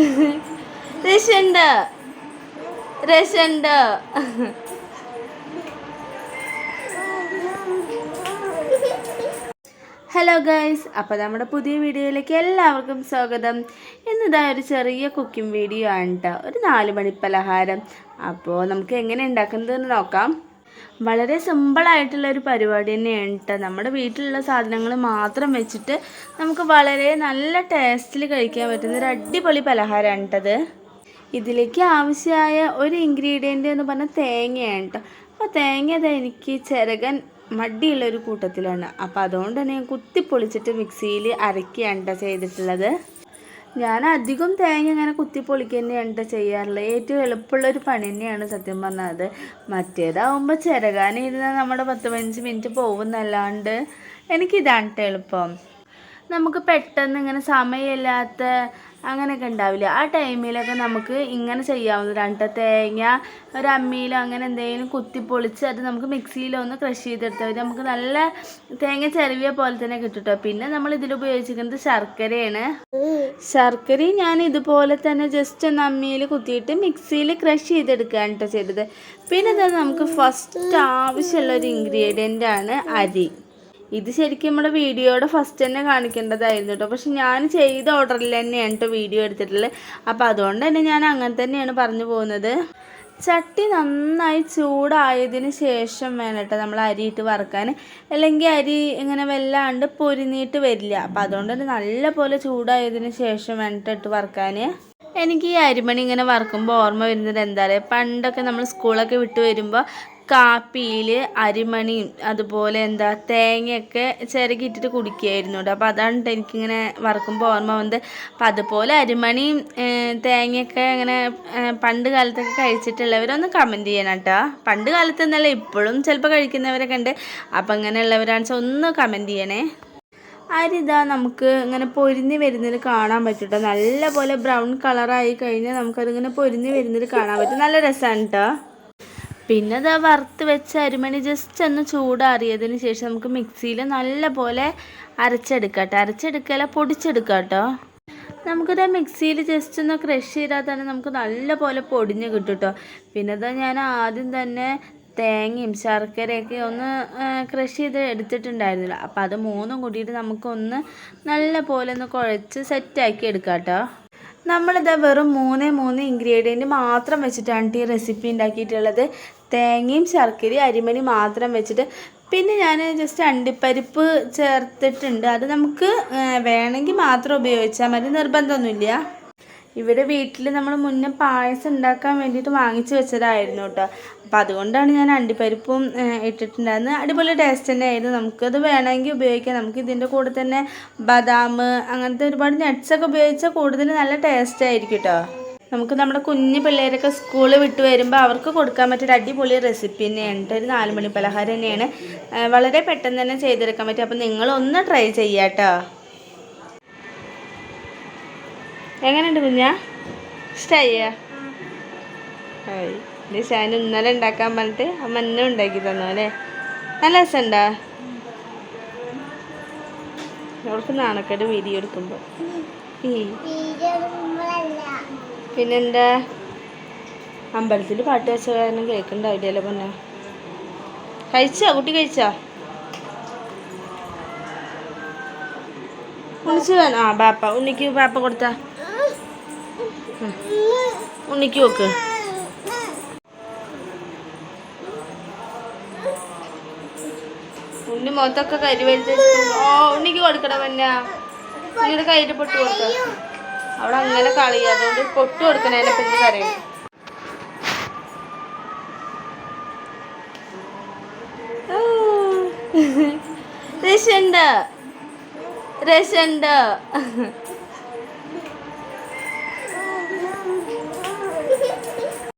രസണ്ട് രസണ്ട് hello guys അപ്പോൾ നമ്മുടെ പുതിയ വീഡിയോയിലേക്ക് എല്ലാവർക്കും സ്വാഗതം. ഇന്നിതാ ഒരു ചെറിയ കുക്കിംഗ് വീഡിയോ ആണ് കേട്ടോ ഒരു നാല് മണി പലഹാരം. അപ്പോൾ നമുക്ക് എങ്ങനെ ഉണ്ടാക്കുന്നതെന്ന് നോക്കാം. വളരെ സിമ്പിളായിട്ടുള്ള ഒരു പരിപാടി തന്നെയാണ് കേട്ടോ നമ്മുടെ വീട്ടിലുള്ള സാധനങ്ങൾ മാത്രം വെച്ചിട്ട് നമുക്ക് വളരെ നല്ല ടേസ്റ്റിൽ കഴിക്കാൻ പറ്റുന്ന ഒരു അടിപൊളി പലഹാരമാണ് കേട്ടത് ഇതിലേക്ക് ആവശ്യമായ ഒരു ഇൻഗ്രീഡിയന്റ് എന്ന് പറഞ്ഞാൽ തേങ്ങയാണ് കേട്ടോ അപ്പോൾ തേങ്ങ എനിക്ക് ചിരകൻ മടിയുള്ള ഒരു കൂട്ടത്തിലാണ്. അപ്പോൾ അതുകൊണ്ട് തന്നെ ഞാൻ കുത്തിപ്പൊളിച്ചിട്ട് മിക്സിയിൽ അരക്കുകയാണ് കേട്ടോ ചെയ്തിട്ടുള്ളത്. ഞാൻ അധികം തേങ്ങ ഇങ്ങനെ കുത്തിപ്പൊളിക്കുക തന്നെയാണ് ചെയ്യാറുള്ളത്? ഏറ്റവും എളുപ്പമുള്ള ഒരു പണി തന്നെയാണ് സത്യം പറഞ്ഞാൽ അത്. മറ്റേതാവുമ്പോൾ ചിരകാനിരുന്നാൽ നമ്മുടെ പത്ത് പതിനഞ്ച് മിനിറ്റ് പോകുന്നല്ലാണ്ട് എനിക്കിതാണ് എളുപ്പം. നമുക്ക് പെട്ടെന്ന് ഇങ്ങനെ സമയമില്ലാത്ത അങ്ങനെയൊക്കെ ഉണ്ടാവില്ല? ആ ടൈമിലൊക്കെ നമുക്ക് ഇങ്ങനെ ചെയ്യാവുന്ന രണ്ട തേങ്ങ ഒരു അങ്ങനെ എന്തെങ്കിലും കുത്തിപ്പൊളിച്ച് അത് നമുക്ക് മിക്സിയിലോ ഒന്ന് ക്രഷ് ചെയ്തെടുത്താൽ മതി. നമുക്ക് നല്ല തേങ്ങ ചെറിയ പോലെ തന്നെ കേട്ടോ പിന്നെ നമ്മൾ ഇതിൽ ഉപയോഗിച്ചിരിക്കുന്നത് ശർക്കരയാണ്. ശർക്കര ഞാൻ ഇതുപോലെ തന്നെ ജസ്റ്റ് ഒന്ന് അമ്മിയിൽ കുത്തിയിട്ട് മിക്സിയിൽ ക്രഷ് ചെയ്തെടുക്കുകയാണ് കേട്ടോ ചെയ്തത്. പിന്നെ ഇത് നമുക്ക് ഫസ്റ്റ് ആവശ്യമുള്ള ഒരു ഇൻഗ്രീഡിയന്റ് ആണ് അരി. ഇത് ശരിക്കും നമ്മുടെ വീഡിയോയുടെ ഫസ്റ്റ് തന്നെ കാണിക്കേണ്ടതായിരുന്നു കേട്ടോ പക്ഷെ ഞാൻ ചെയ്ത ഓർഡറിൽ തന്നെയാണ് കേട്ടോ വീഡിയോ എടുത്തിട്ടുള്ളത്. അപ്പോൾ അതുകൊണ്ട് തന്നെ ഞാൻ അങ്ങനെ തന്നെയാണ് പറഞ്ഞു പോകുന്നത്. ചട്ടി നന്നായി ചൂടായതിന് ശേഷം വേണം കേട്ടോ നമ്മൾ അരി ഇട്ട് വറുക്കാൻ. അല്ലെങ്കിൽ അരി ഇങ്ങനെ വല്ലാണ്ട് പൊരിഞ്ഞിട്ട് വരില്ല. അപ്പോൾ അതുകൊണ്ട് തന്നെ നല്ല പോലെ ചൂടായതിന് ശേഷം വേണ്ടിട്ട് ട്ടോ ഇട്ട് വറുക്കാൻ. എനിക്ക് ഈ അരിമണി ഇങ്ങനെ വറുക്കുമ്പോൾ ഓർമ്മ വരുന്നത് എന്താ പറയുക പണ്ടൊക്കെ നമ്മൾ സ്കൂളൊക്കെ വിട്ട് വരുമ്പോൾ കാപ്പിയിൽ അരിമണിയും അതുപോലെ എന്താ തേങ്ങയൊക്കെ ചിരകിയിട്ടിട്ട് കുടിക്കുകയായിരുന്നു കേട്ടോ. അപ്പോൾ അതാണ് എനിക്കിങ്ങനെ വറക്കുമ്പോൾ ഓർമ്മ വന്നത്. അപ്പം അതുപോലെ അരിമണിയും തേങ്ങയൊക്കെ ഇങ്ങനെ പണ്ട് കാലത്തൊക്കെ കഴിച്ചിട്ടുള്ളവരൊന്ന് കമന്റ് ചെയ്യണം കേട്ടോ പണ്ട് കാലത്ത് എന്നല്ല ഇപ്പോഴും ചിലപ്പോൾ കഴിക്കുന്നവരൊക്കെ ഉണ്ട്. അപ്പം ഇങ്ങനെയുള്ളവരാണെന്ന് വെച്ചാൽ ഒന്ന് കമന്റ് ചെയ്യണേ. അരിതാ നമുക്ക് ഇങ്ങനെ പൊരിഞ്ഞ് വരുന്നത് കാണാൻ പറ്റും കേട്ടോ നല്ലപോലെ ബ്രൗൺ കളറായി കഴിഞ്ഞാൽ നമുക്കതിങ്ങനെ പൊരിഞ്ഞ് വരുന്നത് കാണാൻ പറ്റും. നല്ല രസമാണ് കേട്ടോ പിന്നെ അത് വറുത്ത് വെച്ച അരിമണി ജസ്റ്റ് ഒന്ന് ചൂടാറിയതിന് ശേഷം നമുക്ക് മിക്സിയിൽ നല്ലപോലെ പോലെ കേട്ടോ അരച്ചെടുക്കല പൊടിച്ചെടുക്കാം കേട്ടോ നമുക്കിത് മിക്സിയിൽ ജസ്റ്റ് ഒന്ന് ക്രഷ് ചെയ്താൽ തന്നെ നമുക്ക് നല്ലപോലെ പൊടിഞ്ഞ് കിട്ടും കേട്ടോ പിന്നെ ഇതാ ഞാൻ ആദ്യം തന്നെ തേങ്ങയും ശർക്കരയൊക്കെ ഒന്ന് ക്രഷ് ചെയ്ത് എടുത്തിട്ടുണ്ടായിരുന്നില്ല. അപ്പോൾ അത് മൂന്നും കൂടിയിട്ട് നമുക്കൊന്ന് നല്ല പോലെ ഒന്ന് കുഴച്ച് സെറ്റാക്കി എടുക്കാം കേട്ടോ നമ്മളിതാ വെറും മൂന്ന് മൂന്ന് ഇൻഗ്രീഡിയന്റ് മാത്രം വെച്ചിട്ടാണ് ഈ റെസിപ്പി ഉണ്ടാക്കിയിട്ടുള്ളത്. തേങ്ങയും ശർക്കരയും അരിമണി മാത്രം വെച്ചിട്ട് പിന്നെ ഞാൻ ജസ്റ്റ് അണ്ടിപ്പരിപ്പ് ചേർത്തിട്ടുണ്ട്. അത് നമുക്ക് വേണമെങ്കിൽ മാത്രം ഉപയോഗിച്ചാൽ മതി. നിർബന്ധമൊന്നുമില്ല. ഇവിടെ വീട്ടിൽ നമ്മൾ മുന്നേ പായസം ഉണ്ടാക്കാൻ വേണ്ടിയിട്ട് വാങ്ങിച്ചു വെച്ചതായിരുന്നു കേട്ടോ അപ്പം അതുകൊണ്ടാണ് ഞാൻ അണ്ടിപ്പരിപ്പും ഇട്ടിട്ടുണ്ടായിരുന്നത്. അടിപൊളി ടേസ്റ്റ് തന്നെ ആയിരുന്നു നമുക്കത് വേണമെങ്കിൽ ഉപയോഗിക്കാം. നമുക്ക് ഇതിന്റെ കൂടെ തന്നെ ബദാം അങ്ങനത്തെ ഒരുപാട് നട്ട്സൊക്കെ ഉപയോഗിച്ചാൽ കൂടുതൽ നല്ല ടേസ്റ്റ് ആയിരിക്കും കേട്ടോ നമുക്ക് നമ്മുടെ കുഞ്ഞു പിള്ളേരൊക്കെ സ്കൂളിൽ വിട്ട് വരുമ്പോൾ അവർക്ക് കൊടുക്കാൻ പറ്റിയൊരു അടിപൊളി റെസിപ്പി തന്നെയാണ്. ഒരു നാലുമണി പലഹാരം തന്നെയാണ്. വളരെ പെട്ടെന്ന് തന്നെ ചെയ്തെടുക്കാൻ പറ്റും. അപ്പം നിങ്ങളൊന്ന് ട്രൈ ചെയ്യാം കേട്ടോ എങ്ങനെയുണ്ട് കുഞ്ഞാ? ഇഷ്ടമായ ഷാൻ ഇന്നലെ ഉണ്ടാക്കാൻ പറഞ്ഞിട്ട് അമ്മ എന്നെ ഉണ്ടാക്കി തന്നു അല്ലേ? നല്ല രസമുണ്ടാ? അവൾക്ക് നാണക്കേട് വീഡിയോ എടുക്കുമ്പോൾ പിന്നെന്താ? അമ്പലത്തിൽ പാട്ട് വെച്ച കാരണം കേൾക്കണ്ടാവില്ലല്ലോ പൊന്നെ. കഴിച്ചോ? കുട്ടി കഴിച്ചോ? ഉണ്ണിച്ച് വേണം ആ ബാപ്പ. ഉണ്ണിക്ക് ബാപ്പ കൊടുത്ത. ഉണ്ണിക്ക് നോക്ക് ഉണ്ണി മുഖത്തൊക്കെ കരി വരുത്ത ഓ ഉണ്ണിക്ക് കൊടുക്കണം പിന്നെ ഉണ്ണിയുടെ കയ്യിൽ പൊട്ട് കൊടുക്ക. അവിടെ അങ്ങനെ കളി അതുകൊണ്ട് പൊട്ട് കൊടുക്കണേനെ പറ്റി കരയും രസണ്ട് രസണ്ട്